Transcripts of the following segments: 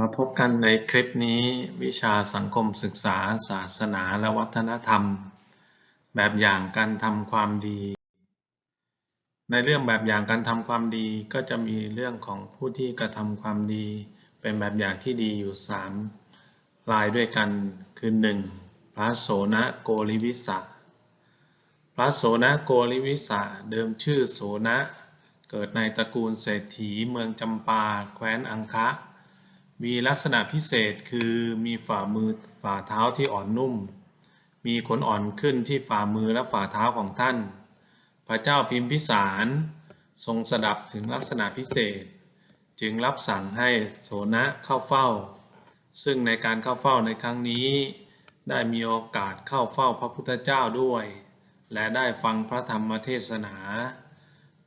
มาพบกันในคลิปนี้วิชาสังคมศึกษา ศาสนาและวัฒนธรรม แบบอย่างการทำความดี ในเรื่องแบบอย่างการทำความดีก็จะมีเรื่องของผู้ที่กระทำความดี เป็นแบบอย่างที่ดีอยู่สามรายด้วยกันคือ 1. พระโสนโกริวิสะพระโสนโกริวิสะเดิมชื่อโสนะ เกิดในตระกูลเศรษฐีเมืองจำปาแคว้นอังคะ มีลักษณะพิเศษคือมีฝ่ามือฝ่าเท้าที่อ่อนนุ่ม มีขนอ่อนขึ้นที่ฝ่ามือและฝ่าเท้าของท่าน พระเจ้าพิมพิสารทรงสดับถึงลักษณะพิเศษ จึงรับสั่งให้โสนะเข้าเฝ้า ซึ่งในการเข้าเฝ้าในครั้งนี้ ได้มีโอกาสเข้าเฝ้าพระพุทธเจ้าด้วย และได้ฟังพระธรรมเทศนา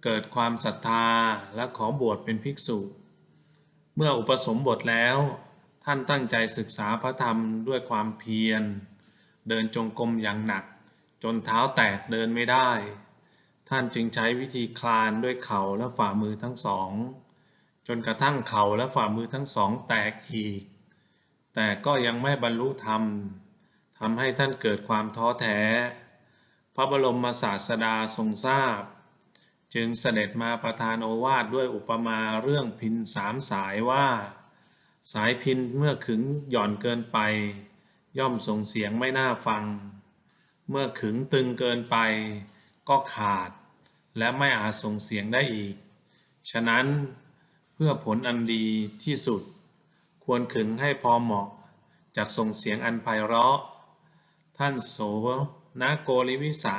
เกิดความศรัทธาและขอบวชเป็นภิกษุ เมื่ออุปสมบทแล้ว ท่านตั้งใจศึกษาพระธรรมด้วยความเพียร เดินจงกรมอย่างหนัก จนเท้าแตกเดินไม่ได้ ท่านจึงใช้วิธีคลานด้วยเข่าและฝ่ามือทั้งสอง จนกระทั่งเข่าและฝ่ามือทั้งสองแตกอีก แต่ก็ยังไม่บรรลุธรรมทำให้ท่านเกิดความท้อแท้ พระบรมศาสดาทรงทราบ จึงเสด็จมาประทานโอวาทด้วยอุปมาเรื่องพินสามสายว่า สายพินเมื่อขึงหย่อนเกินไป ย่อมส่งเสียงไม่น่าฟัง เมื่อขึงตึงเกินไป ก็ขาด และไม่อาจส่งเสียงได้อีก ฉะนั้นเพื่อผลอันดีที่สุด ควรขึงให้พอเหมาะจากส่งเสียงอันไพเราะ ท่านโสนโกริวิสะ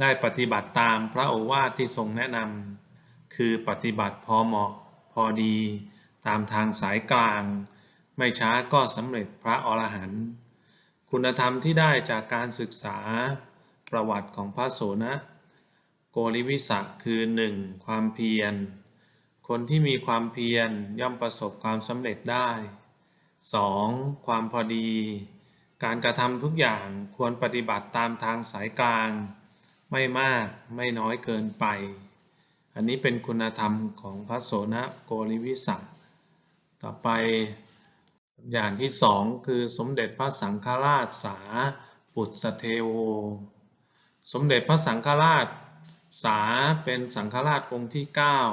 ได้ปฏิบัติตามพระโอวาทที่ทรงแนะนำคือปฏิบัติพอเหมาะพอดี ตามทางสายกลาง ไม่ช้าก็สำเร็จพระอรหันต์คุณธรรมที่ได้จากการศึกษาประวัติของพระโสนะโกริวิสะคือ 1. ความเพียร คนที่มีความเพียรย่อมประสบความสำเร็จได้ 2. ความพอดี การกระทำทุกอย่างควรปฏิบัติตามทางสายกลาง ไม่มากไม่น้อยเกินไป อันนี้เป็นคุณธรรมของพระโสนะโกริวิสัตต่อไปอย่างที่สองคือสมเด็จพระสังฆราชสาปุตสเทโว สมเด็จพระสังฆราชสาเป็นสังฆราชองค์ที่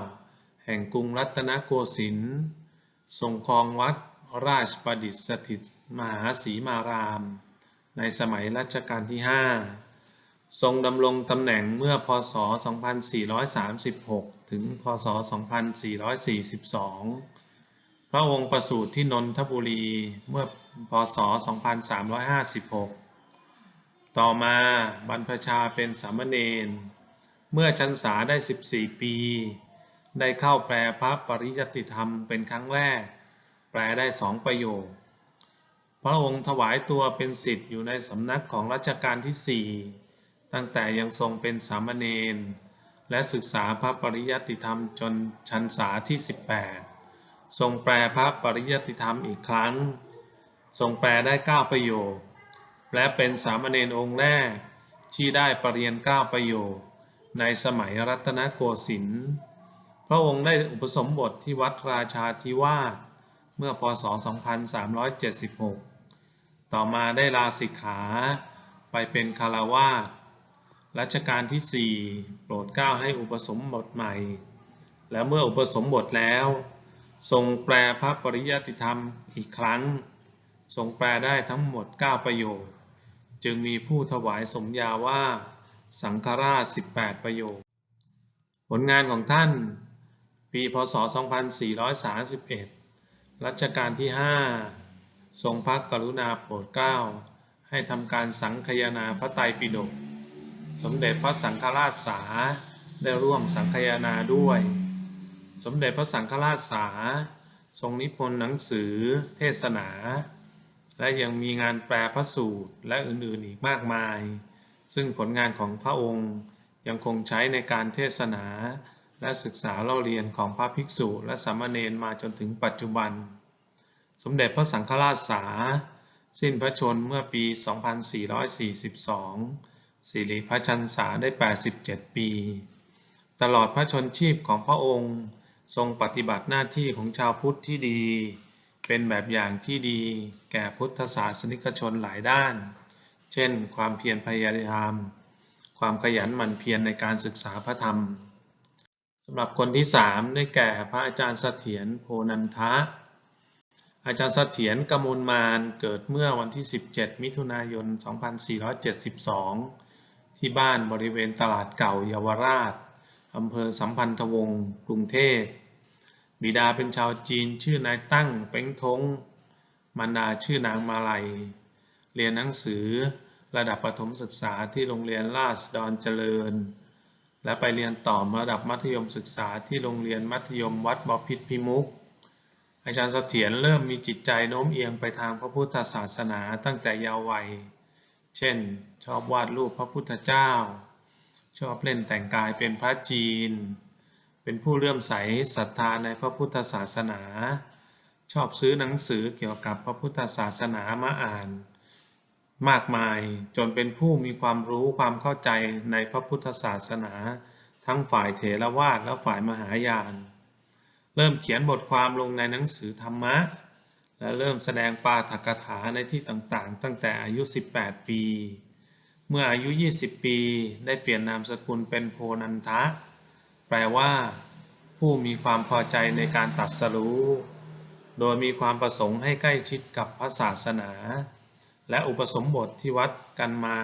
9 แห่งกรุงรัตนโกสินทร์ทรงครองวัดราชประดิษฐิตมหาสีมาราม ในสมัยรัชกาลที่ 5 ทรงดำรงตำแหน่งเมื่อพศ 2436 ถึง พศ 2442 พระองค์ประสูติที่นนทบุรีเมื่อพศ 2356 ต่อมาบรรพชาเป็นสามเณร เมื่อชันษาได้ 14 ปี ได้เข้าแปลพระปริยติธรรมเป็นครั้งแรก แปลได้สองประโยค พระองค์ถวายตัวเป็นศิษย์อยู่ในสำนักของรัชกาลที่4 ตั้งแต่ยังทรงเป็นสามเณรและศึกษาพระปริยัติธรรมจนชันษาที่ 18 ทรงแปลพระปริยัติธรรมอีกครั้ง ทรงแปลได้ 9 ประโยค และเป็นสามเณรองค์แรกที่ได้ปรริญญา9ประโยค ในสมัยรัตนโกสินทร์พระองค์ได้อุปสมบทที่วัดราชาธิวาสเมื่อพศ 2376 ต่อมาได้ลาสิกขาไปเป็นคารวาส รัชกาลที่ 4 โปรดเกล้าให้อุปสมบทใหม่ และเมื่ออุปสมบทแล้ว ทรงแปลพระปริยัติธรรมอีกครั้ง ทรงแปลได้ทั้งหมด 9 ประโยค จึงมีผู้ถวายสมญาว่า สังฆราช 18 ประโยค ผลงานของท่าน ปีพศ 2431 รัชกาลที่ 5 ทรงพระกรุณาโปรดเกล้าให้ทำการสังคยนาพระไตรปิฎก สมเด็จพระสังฆราชสาได้ร่วมสังคยนาด้วย สมเด็จพระสังฆราชสาทรงนิพนธ์หนังสือเทศนา และยังมีงานแปลพระสูตรและอื่นๆอีกมากมาย ซึ่งผลงานของพระองค์ยังคงใช้ในการเทศนา และศึกษาเล่าเรียนของพระภิกษุและสามเณรมาจนถึงปัจจุบัน สมเด็จพระสังฆราชสา สิ้นพระชนเมื่อปี 2442 สิริพระชันษาได้ 87 ปี ตลอดพระชนชีพของพระองค์ทรงปฏิบัติหน้าที่ของชาวพุทธที่ดี เป็นแบบอย่างที่ดีแก่พุทธศาสนิกชนหลายด้าน เช่น ความเพียรพยายาม ความขยันหมั่นเพียรในการศึกษาพระธรรมสำหรับคนที่สามได้แก่พระอาจารย์เสถียรโพนันทะ อาจารย์เสถียรกมลมานเกิดเมื่อวันที่ 17 มิถุนายน 2472 ที่บ้านบริเวณตลาดเก่าเยาวราชอำเภอสัมพันธวงศ์กรุงเทพ บิดาเป็นชาวจีนชื่อนายตั้งเป็งทงมารดาชื่อนางมาลัย เรียนหนังสือระดับประถมศึกษาที่โรงเรียนราษฎรเจริญ และไปเรียนต่อระดับมัธยมศึกษาที่โรงเรียนมัธยมวัดบพิตรพิมุก อาจารย์เสถียรเริ่มมีจิตใจโน้มเอียงไปทางพระพุทธศาสนาตั้งแต่เยาว์วัย เช่น ชอบวาดรูปพระพุทธเจ้า ชอบเล่นแต่งกายเป็นพระจีน เป็นผู้เลื่อมใสศรัทธาในพระพุทธศาสนา ชอบซื้อหนังสือเกี่ยวกับพระพุทธศาสนามาอ่าน มากมายจนเป็นผู้มีความรู้ความเข้าใจในพระพุทธศาสนา ทั้งฝ่ายเถรวาทและฝ่ายมหายาน เริ่มเขียนบทความลงในหนังสือธรรมะ และเริ่มแสดงปาฐกถาในที่ต่างๆ ตั้งแต่อายุ 18 ปี เมื่ออายุ 20 ปี ได้เปลี่ยนนามสกุลเป็นโพนันทะ แปลว่า ผู้มีความพอใจในการตัดสรู้ โดยมีความประสงค์ให้ใกล้ชิดกับพระศาสนา และอุปสมบทที่วัดกันมา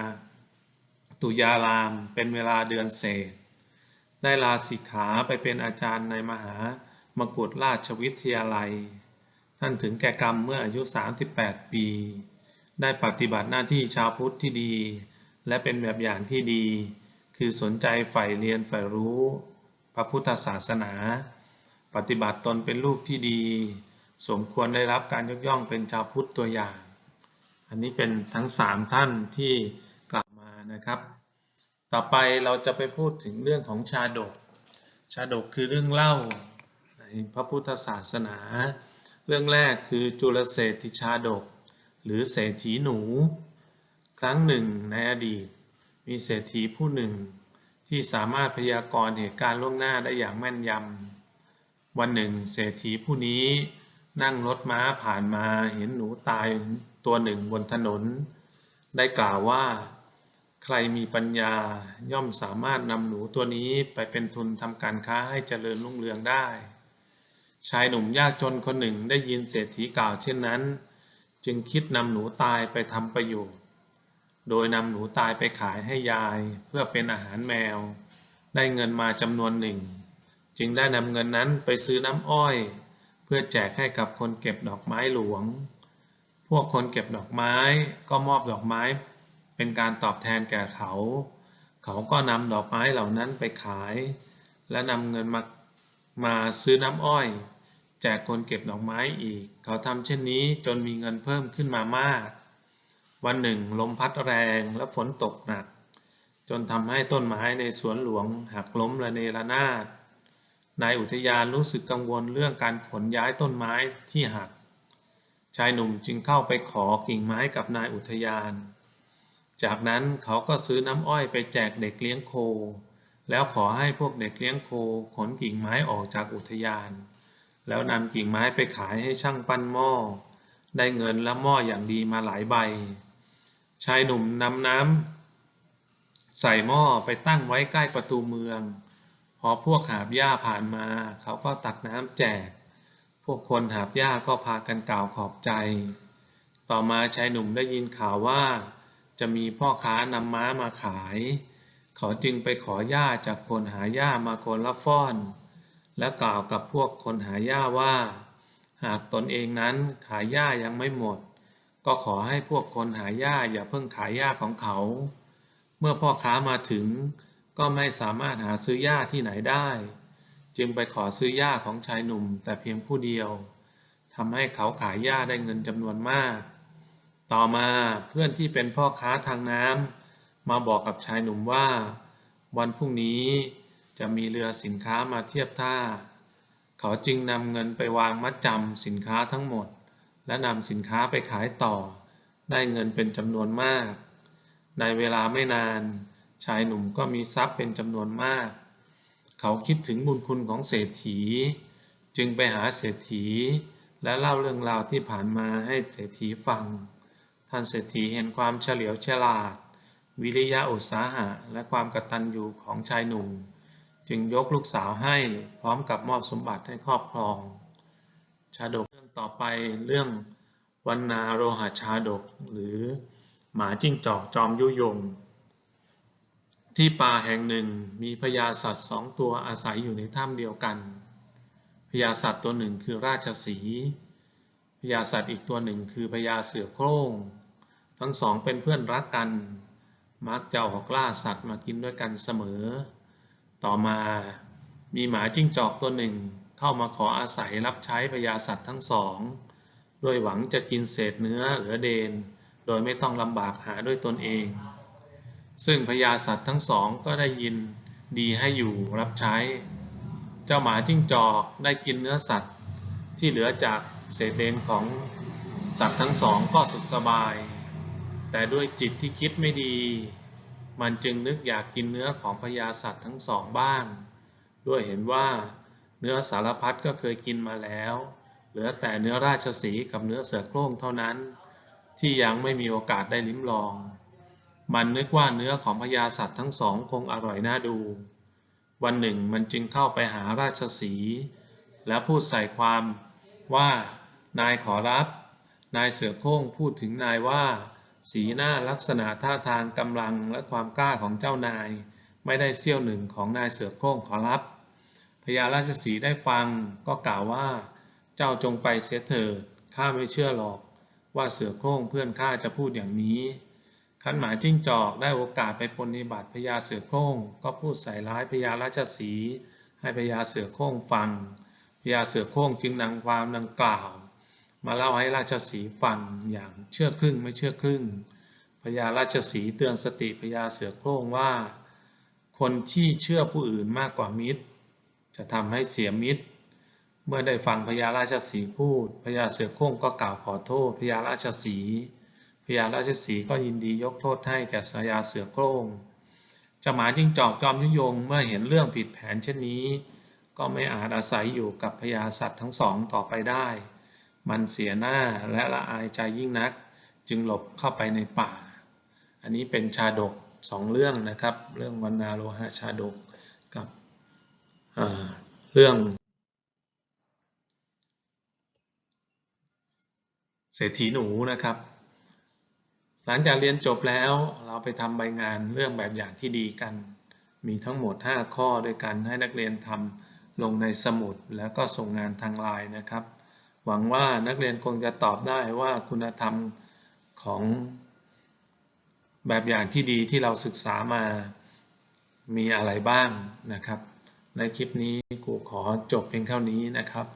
ตุยารามเป็นเวลาเดือนเศษ ได้ลาสิกขาไปเป็นอาจารย์ในมหามกุฎราชวิทยาลัยานถึงแก่กรรมเมื่ออายุ 38 ปี ได้ปฏิบัติหน้าที่ชาวพุทธที่ดี และเป็นแบบอย่างที่ดี คือสนใจใฝ่เรียนใฝ่รู้ พระพุทธศาสนา ปฏิบัติตนเป็นลูกที่ดี สมควรได้รับการยกย่องเป็นชาวพุทธตัวอย่าง อันนี้เป็นทั้งสามท่านที่กล่าวมานะครับ ต่อไปเราจะไปพูดถึงเรื่องของชาดก ชาดกคือเรื่องเล่าในพระพุทธศาสนา เรื่องแรกคือจุลเศรษฐิชาดก หรือเศรษฐีหนู ครั้งหนึ่งในอดีต มีเศรษฐีผู้หนึ่ง ที่สามารถพยากรณ์เหตุการณ์ล่วงหน้าได้อย่างแม่นยำวันหนึ่ง เศรษฐีผู้นี้นั่งรถม้าผ่านมาเห็นหนูตายตัวหนึ่งบนถนน ได้กล่าวว่า ใครมีปัญญาย่อมสามารถนำหนูตัวนี้ไปเป็นทุนทำการค้าให้เจริญรุ่งเรืองได้ ชายหนุ่มยากจนคนหนึ่งได้ยินเศรษฐีกล่าวเช่นนั้น จึงคิดนำหนูตายไปทำประโยชน์ โดยนำหนูตายไปขายให้ยายเพื่อเป็นอาหารแมว ได้เงินมาจำนวนหนึ่ง จึงได้นำเงินนั้นไปซื้อน้ำอ้อย เพื่อแจกให้กับคนเก็บดอกไม้หลวง พวกคนเก็บดอกไม้ก็มอบดอกไม้ เป็นการตอบแทนแก่เขา เขาก็นำดอกไม้เหล่านั้นไปขาย และนำเงินมามาซื้อน้ำอ้อย แจกคนเก็บดอกไม้อีก เขาทำเช่นนี้จนมีเงินเพิ่มขึ้นมามาก วันหนึ่งลมพัดแรงและฝนตกหนัก จนทำให้ต้นไม้ในสวนหลวงหักล้มระเนระนาดนายอุทยานรู้สึกกังวลเรื่องการขนย้ายต้นไม้ที่หัก ชายหนุ่มจึงเข้าไปขอกิ่งไม้กับนายอุทยาน จากนั้นเขาก็ซื้อน้ำอ้อยไปแจกเด็กเลี้ยงโค แล้วขอให้พวกเด็กเลี้ยงโคขนกิ่งไม้ออกจากอุทยาน แล้วนำกิ่งไม้ไปขายให้ช่างปั้นหม้อ ได้เงินและหม้ออย่างดีมาหลายใบ ชายหนุ่มนำน้ำใส่หม้อไปตั้งไว้ใกล้ประตูเมือง พอพวกหาบหญ้าผ่านมา เขาก็ตักน้ำแจก พวกคนหาบหญ้าก็พากันกล่าวขอบใจ ต่อมาชายหนุ่มได้ยินข่าวว่า จะมีพ่อค้านำม้ามาขาย เขาจึงไปขอหญ้าจากคนหาหญ้ามาคนละฟ้อน และกล่าวกับพวกคนหาหญ้าว่า หากตนเองนั้นขายหญ้ายังไม่หมด ก็ขอให้พวกคนหาหญ้าอย่าเพิ่งขายหญ้าของเขา เมื่อพ่อค้ามาถึง ก็ไม่สามารถหาซื้อหญ้าที่ไหนได้ จึงไปขอซื้อหญ้าของชายหนุ่มแต่เพียงผู้เดียวทำให้เขาขายหญ้าได้เงินจำนวนมาก ต่อมาเพื่อนที่เป็นพ่อค้าทางน้ำมาบอกกับชายหนุ่มว่า วันพรุ่งนี้ จะมีเรือสินค้ามาเทียบท่า เขาจึงนำเงินไปวางมัดจำสินค้าทั้งหมด และนำสินค้าไปขายต่อ ได้เงินเป็นจำนวนมาก ในเวลาไม่นาน ชายหนุ่มก็มีทรัพย์เป็นจำนวนมาก เขาคิดถึงบุญคุณของเศรษฐี จึงไปหาเศรษฐี และเล่าเรื่องราวที่ผ่านมาให้เศรษฐีฟัง ท่านเศรษฐีเห็นความเฉลียวฉลาด วิริยะอุตสาหะ และความกตัญญูของชายหนุ่ม จึงยกลูกสาวให้พร้อมกับมอบสมบัติให้ครอบครอง ชาดกเรื่องต่อไปเรื่องวันนาโรหชาดก หรือหมาจิ้งจอกจอมยุยง ที่ป่าแห่งหนึ่งมีพญาสัตว์สองตัวอาศัยอยู่ในถ้ำเดียวกันพญาสัตว์ตัวหนึ่งคือราชสีพญาสัตว์อีกตัวหนึ่งคือพญาเสือโคร่ง ทั้งสองเป็นเพื่อนรักกัน มักจะออกล่าสัตว์มากินด้วยกันเสมอ ต่อมามีหมาจิ้งจอกตัวหนึ่งเข้ามาขออาศัยรับใช้พญาสัตว์ทั้งสองโดยหวังจะกินเศษเนื้อเหลือเดน โดยไม่ต้องลำบากหาด้วยตนเอง ซึ่งพญาสัตว์ทั้งสองก็ได้ยินดีให้อยู่รับใช้ เจ้าหมาจิ้งจอกได้กินเนื้อสัตว์ที่เหลือจากเศษเดนของสัตว์ทั้งสองก็สุขสบาย แต่ด้วยจิตที่คิดไม่ดี มันจึงนึกอยากกินเนื้อของพญาสัตว์ทั้งสองบ้าง ด้วยเห็นว่าเนื้อสารพัดก็เคยกินมาแล้ว เหลือแต่เนื้อราชสีกับเนื้อเสือโคร่งเท่านั้น ที่ยังไม่มีโอกาสได้ลิ้มลอง มันนึกว่าเนื้อของพญาสัตว์ทั้งสองคงอร่อยน่าดู วันหนึ่งมันจึงเข้าไปหาราชสี และพูดใส่ความว่านายขอรับ นายเสือโคร่งพูดถึงนายว่า สีหน้าลักษณะท่าทางกำลังและความกล้าของเจ้านาย ไม่ได้เสี้ยวหนึ่งของนายเสือโคร่งขอรับพญาราชสีได้ฟังก็กล่าวว่า เจ้าจงไปเสียเถิดข้าไม่เชื่อหรอก ว่าเสือโคร่งเพื่อนข้าจะพูดอย่างนี้ขันหมาจิ้งจอกได้โอกาสไปปฏิบัติพญาเสือโคร่งก็พูดใส่ร้ายพญาราชสีให้พญาเสือโคร่งฟังพญาเสือโคร่งจึงนำความดังกล่าว มาเล่าให้ราชสีฟังอย่างเชื่อครึ่งไม่เชื่อครึ่งพญาราชสีเตือนสติพญาเสือโคร่งว่า คนที่เชื่อผู้อื่นมากกว่ามิตร จะทำให้เสียมิตร เมื่อได้ฟังพญาราชสีพูดพญาเสือโคร่งก็กล่าวขอโทษพญาราชสีพญาราชสีก็ยินดียกโทษให้แก่พญาเสือโคร่งจ้าหมาจิ้งจอกจอมยุยงเมื่อเห็นเรื่องผิดแผนเช่นนี้ ก็ไม่อาจอาศัยอยู่กับพญาสัตว์ทั้งสองต่อไปได้ มันเสียหน้าและละอายใจยิ่งนัก จึงหลบเข้าไปในป่า อันนี้เป็นชาดกสองเรื่องนะครับ เรื่องวันนาโลหะชาดกกับเเรื่อง เศรษฐีหนูนะครับ หลังจากเรียนจบแล้วเราไปทำใบงานเรื่องแบบอย่างที่ดีกัน มีทั้งหมด 5 ข้อด้วยกันให้นักเรียนทำลงในสมุดแล้วก็ส่งงานทางไลน์นะครับ หวังว่านักเรียนคงจะตอบได้ว่าคุณธรรมของแบบอย่างที่ดีที่เราศึกษามามีอะไรบ้างนะครับ ในคลิปนี้ครูขอจบเพียงเท่านี้นะครับ